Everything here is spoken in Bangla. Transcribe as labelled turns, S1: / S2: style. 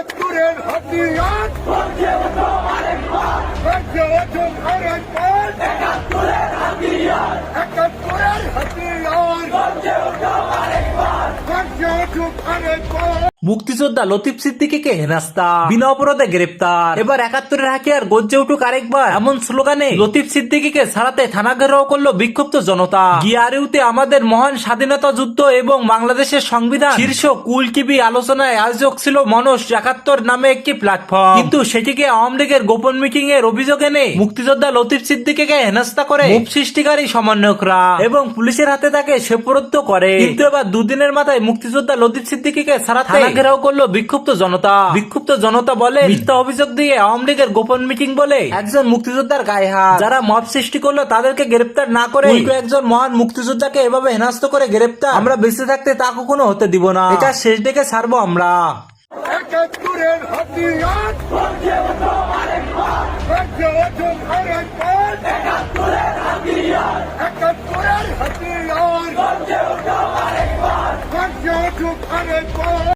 S1: একাত্তরের হাতিয়ার।
S2: মুক্তিযোদ্ধা লতিফ সিদ্দিকীকে হেনাস্তা বিনা অপরাধে গ্রেপ্তার। এবার একাত্তরের হাকিয়ার গজ্জে উঠুক আরেকবার। এমন স্লোগানে লতিফ সিদ্দিকীকে ছাড়াতে থানা ঘেরাও করল বিক্ষুব্ধ জনতা। গিয়ারিউতে আমাদের মহান স্বাধীনতা যুদ্ধ এবং বাংলাদেশের সংবিধান। শীর্ষ কুলকিবি আলোচনায় আয়োজক ছিল মনস একাত্তর নামে একটি প্ল্যাটফর্ম কিন্তু সেটিকে আওয়ামী লীগের গোপন মিটিং এর অভিযোগ এনে মুক্তিযোদ্ধা লতিফ সিদ্দিকীকে হেনাস্তা করে মুখ সৃষ্টিকারী সমন্বয়করা এবং পুলিশের হাতে তাকে সেপরত্ব করে। কিন্তু এবার দুদিনের মাথায় মুক্তিযোদ্ধা লতিফ সিদ্দিকীকে ছাড়াতে থানা ঘেরাও করল বিক্ষুব্ধ জনতা। বিক্ষুব্ধ জনতা বলে মিথ্যা অভিযোগ দিয়ে আওয়ামী লীগের গোপন মিটিং বলে। একজন মুক্তিযোদ্ধার গায়ে হাত। যারা মব সৃষ্টি করল তাদেরকে গ্রেপ্তার না করে একজন মহান মুক্তিযোদ্ধাকে এভাবে হেনাস্ত করে গ্রেপ্তার। আমরা বেঁচে থাকতে তা কখনো হতে দিব না। এটা শেষ ডেকে ছাড়বো আমরা।
S1: একাত্তরের হাতিয়ার। Club Angelbau!